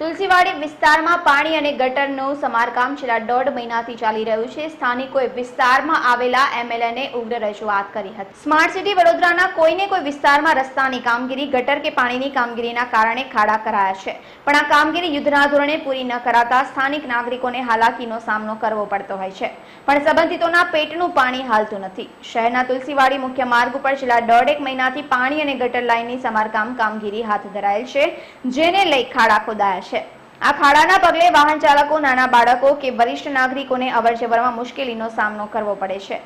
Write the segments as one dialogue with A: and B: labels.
A: તુલસીવાડી વિસ્તારમાં પાણી અને ગટરનું સમારકામ છેલ્લા દોઢ મહિનાથી ચાલી રહ્યું છે. સ્થાનિકોએ વિસ્તારમાં આવેલા એમએલએને ઉગ્ર રજૂઆત કરી હતી. સ્માર્ટ સિટી વડોદરાના કોઈને કોઈ વિસ્તારમાં રસ્તાની કામગીરી, ગટર કે પાણીની કામગીરીના કારણે ખાડા કરાયા છે. પણ આ કામગીરી યુદ્ધના ધોરણે પૂરી ન કરાતા સ્થાનિક નાગરિકોને હાલાકીનો સામનો કરવો પડતો હોય છે. પણ સંબંધિતોના પેટનું પાણી હાલતું નથી. શહેરના તુલસીવાડી મુખ્ય માર્ગ ઉપર છેલ્લા દોઢેક મહિનાથી પાણી અને ગટર લાઇનની સમારકામ કામગીરી હાથ ધરાયેલ છે, જેને લઈ ખાડા ખોદાયા છે. આ ખાડાના પગલે વાહન ચાલકો, નાના બાળકો કે વરિષ્ઠ નાગરિકોને અવરજવરમાં મુશ્કેલીનો સામનો કરવો પડે છે.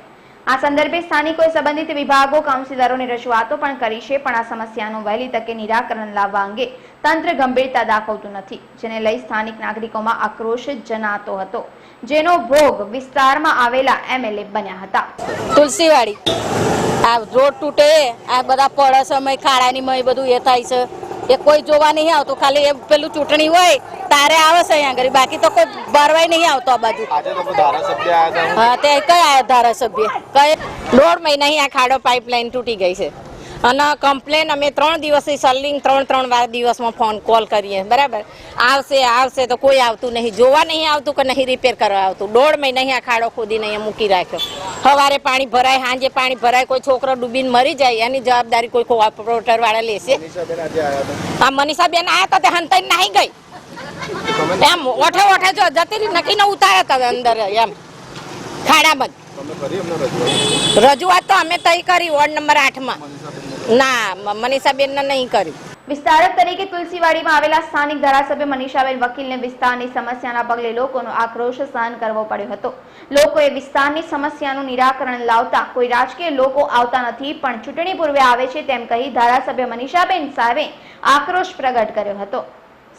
A: આ સંદર્ભે સ્થાનિકોએ સંબંધિત વિભાગો, કાઉન્સિલરોની રજૂઆતો પણ કરી છે, પણ આ સમસ્યાનું વહેલી તકે નિરાકરણ લાવવા અંગે તંત્ર ગંભીરતા દાખવતું નથી, જેને લઈ સ્થાનિક નાગરિકોમાં આક્રોશ જનાતો હતો, જેનો ભોગ વિસ્તારમાં આવેલા એમએલએ બન્યા હતા.
B: તુલસીવાડી. આ રોડ તૂટે, આ બધા પડે સમય ખાડાની મય બધું એ થાય છે. એ કોઈ જોવા નહીં આવતું. ખાલી એ પેલું ચૂંટણી હોય તારે આવે છે અહીંયા આગળ બાકી તો કોઈ ભરવાય નહીં આવતો આ બાજુ. હા તે કયા ધારાસભ્ય? કઈ? દોઢ મહિના અહીંયા આ ખાડો પાઇપલાઇન તૂટી ગઈ છે. અને કમ્પ્લેન અમે ત્રણ દિવસથી સલિંગ ત્રણ ત્રણ વાર દિવસમાં ફોન કોલ કરીએ. બરાબર? આવશે આવશે તો કોઈ આવતું નહીં. જોવા નહીં આવતું કે નહીં રિપેર કરવા આવતું. દોઢ મહિના અહીંયા ખાડો ખોદીને અહીંયા મૂકી રાખ્યો. સવારે પાણી ભરાય સાંજે પાણી ભરાય કોઈ છોકરો ડૂબીને મરી જાય એની જવાબદારી કોઈ કોર્પોરેટર વાળા લેશે. આ મનીષાબેન આયા હતા તે હંતાઈ નાહી ગઈ. એમ ઓઠે ઓઠે જો જતી રહી નકીને ઉતાર્યા હતા અંદર એમ. ખાડામાં.
C: રજૂઆત?
B: તો અમે તઈ કરી વોર્ડ નંબર આઠમાં. ના મનીષાબેન ને નહીં કરી.
A: વિસ્તારક તરીકે તુલસીવાડીમાં આવેલા સ્થાનિક ધારાસભ્ય મનીષાબેન વકીલને વિસ્તારની સમસ્યાના પગલે લોકોનો આક્રોશ સહન કરવો પડ્યો હતો. લોકોએ વિસ્તારની સમસ્યાનું નિરાકરણ લાવતા કોઈ રાજકીય લોકો આવતા નથી, પણ ચૂંટણી પૂર્વે આવે છે તેમ કહી ધારાસભ્ય મનીષાબેન સાહેબે આક્રોશ પ્રગટ કર્યો હતો.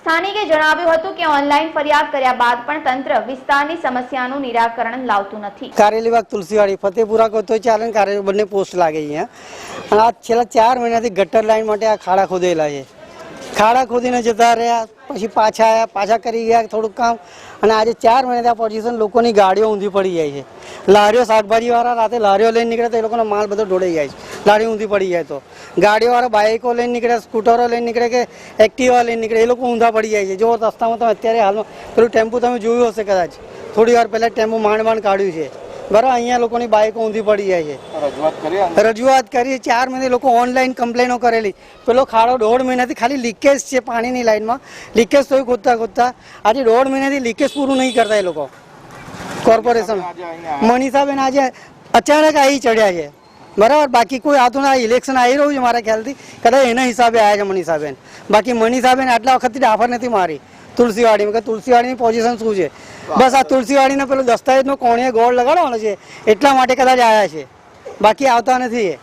A: સ્થાનિકે જણાવ્યું હતું કે ઓનલાઈન ફરિયાદ કર્યા બાદ પણ તંત્ર વિસ્તારની સમસ્યાનું નિરાકરણ લાવતું નથી.
D: કારેલીબાગ તુલસીવાડી, ફતેપુરા કહો તો ચાલે કારેલી બંને પોસ્ટ લાગે અહીંયા. અને આ છેલ્લા ચાર મહિનાથી ગટર લાઈન માટે આ ખાડા ખોદેલા છે. ખાડા ખોદીને જતા રહ્યા, પછી પાછા આવ્યા પાછા કરી ગયા થોડુંક કામ. અને આજે ચાર મહિના ત્યાં પોઝિશન લોકોની ગાડીઓ ઊંધી પડી જાય છે. લારીઓ શાકભાજીવાળા રાતે લારીઓ લઈને નીકળે તો એ લોકોનો માલ બધો ઢોળાઈ જાય છે. લારી ઊંધી પડી જાય તો. ગાડીઓવાળા બાઇકો લઈને નીકળે, સ્કૂટરો લઈને નીકળે કે એક્ટિવા લઈને નીકળે, એ લોકો ઊંધા પડી જાય છે. જો રસ્તામાં તમે અત્યારે હાલમાં પેલું ટેમ્પો તમે જોયું હશે કદાચ. થોડી વાર પહેલાં ટેમ્પો માંડ માંડ કાઢ્યું છે. બરાબર અહીંયા લોકોની બાઇકો ઊંધી પડી જાય છે.
C: રજૂઆત કરી આને?
D: રજૂઆત કરી ચાર મહિને લોકો ઓનલાઈન કમ્પ્લેનો કરેલી. પેલો ખાડો દોઢ મહિનાથી ખાલી લીકેજ છે પાણીની લાઈનમાં લીકેજ તોય ખોદતા ખોદતા. આજે દોઢ મહિનાથી લીકેજ પૂરું નહીં કરતા એ લોકો. કોર્પોરેશન મનીષાબેન આજે અચાનક આવી ચડ્યા છે. બરાબર? બાકી કોઈ આતું ના ઇલેક્શન આવી રહ્યું છે મારા ખ્યાલથી. કદાચ એના હિસાબે આવ્યા છે મનીષાબેન. બાકી મનીષાબેન આટલા વખતથી ડાફર નથી મારી. તુલસીવાડીમાં. કે તુલસીવાડીની પોઝિશન શું છે? બસ આ તુલસીવાડીનો પેલું દસ્તાવેજનો કોણીએ ગોળ લગાડવાનો છે. એટલા માટે કદાચ આવ્યા છે. બાકી આવતા નથી એ.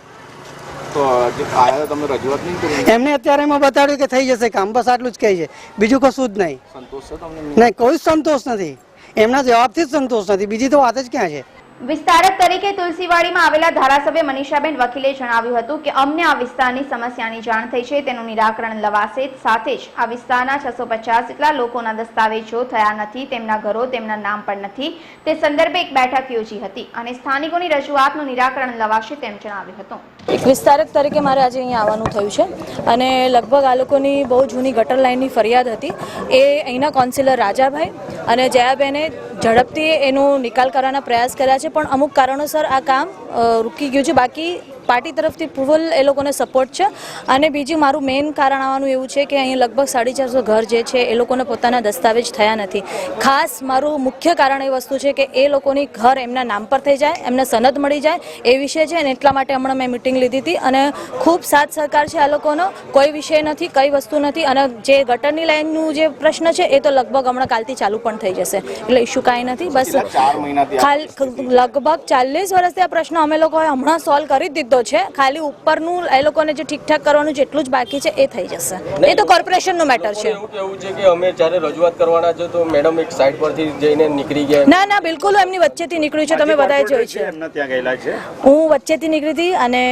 D: એમને અત્યારે એમાં બતાડ્યું કે થઈ જશે કામ. બસ આટલું જ કહે છે. બીજું કશું જ નહીં. નહીં કોઈ જ સંતોષ નથી. એમના જવાબથી જ સંતોષ નથી. બીજી તો વાત જ ક્યાં છે?
A: વિસ્તારક તરીકે તુલસીવાડીમાં આવેલા ધારાસભ્ય મનીષાબેન વકીલે જણાવ્યું હતું કે અમને આ વિસ્તારની સમસ્યાની જાણ થઈ છે, તેનું નિરાકરણ લવાશે સાથે જ આ વિસ્તારના છસો પચાસ જેટલા લોકોના દસ્તાવેજો થયા નથી, તેમના ઘરો તેમના નામ પણ નથી. તે સંદર્ભે એક બેઠક યોજી હતી અને સ્થાનિકોની રજૂઆતનું નિરાકરણ લવાશે તેમ જણાવ્યું હતું.
E: વિસ્તારક તરીકે મારે આજે અહીંયા આવવાનું થયું છે અને લગભગ આ લોકોની બહુ જૂની ગટર લાઇનની ફરિયાદ હતી. એ અહીંના કાઉન્સિલર રાજાભાઈ અને જયાબેને ઝડપથી એનો નિકાલ કરવાના પ્રયાસ કર્યા છે. પણ અમુક કારણોસર આ કામ રૂકી ગયું છે. બાકી પાર્ટી તરફથી ફૂલ એ લોકોને સપોર્ટ છે. અને બીજું મારું મેઇન કારણ આવવાનું એવું છે કે અહીં લગભગ સાડી ચારસો ઘર જે છે એ લોકોને પોતાના દસ્તાવેજ થયા નથી. ખાસ મારું મુખ્ય કારણ એ વસ્તુ છે કે એ લોકોની ઘર એમના નામ પર થઈ જાય એમને સનદ મળી જાય એ વિષય છે અને એટલા માટે હમણાં મેં મિટિંગ લીધી હતી અને ખૂબ સાથ સહકાર છે આ લોકોનો. કોઈ વિષય નથી કઈ વસ્તુ નથી અને જે ગટરની લાઇનનું જે પ્રશ્ન છે એ તો લગભગ હમણાં કાલથી ચાલુ પણ થઈ જશે. એટલે ઇશ્યુ કાંઈ નથી બસ લગભગ ચાલીસ વર્ષથી આ પ્રશ્ન અમે લોકોએ હમણાં સોલ્વ કરી જ દીધો છે. ખાલી ઉપરનું એ લોકોને જે ઠીકઠાક કરવાનું જેટલું જ બાકી છે એ થઈ જશે. એ તો કોર્પોરેશનનું મેટર છે.
F: એવું કેવું છે કે અમે જ્યારે રજૂઆત કરવાના છે તો મેડમ એક સાઈડ પરથી જઈને નીકળી ગયા.
E: ના ના બિલકુલ એમની વચ્ચેથી નીકળ્યું છે. તમે બધાએ જોયું છે હું વચ્ચેથી નીકળી હતી અને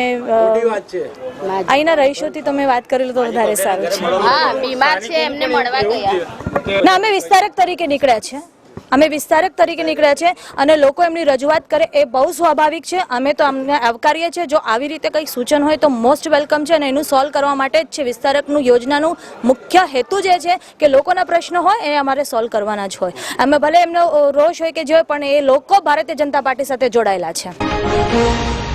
E: અહીંના રહીશોથી તમે વાત કરી લો તો વધારે સારું છે.
B: હા બીમાર છે એમને મળવા ગયા.
E: ના અમે વિસ્તારક તરીકે નીકળ્યા છે. અમે વિસ્તારક તરીકે નીકળ્યા છે અને લોકો એમની રજૂઆત કરે એ બહુ સ્વાભાવિક છે. અમે તો અમને આવકારીએ છીએ, જો આવી રીતે કંઈક સૂચન હોય તો મોસ્ટ વેલકમ છે અને એનું સોલ્વ કરવા માટે જ છે. વિસ્તારકનું યોજનાનું મુખ્ય હેતુ જે છે કે લોકોના પ્રશ્નો હોય એ અમારે સોલ્વ કરવાના જ હોય. અમે ભલે એમનો રોષ હોય કે જે પણ એ લોકો ભારતીય જનતા પાર્ટી સાથે જોડાયેલા છે.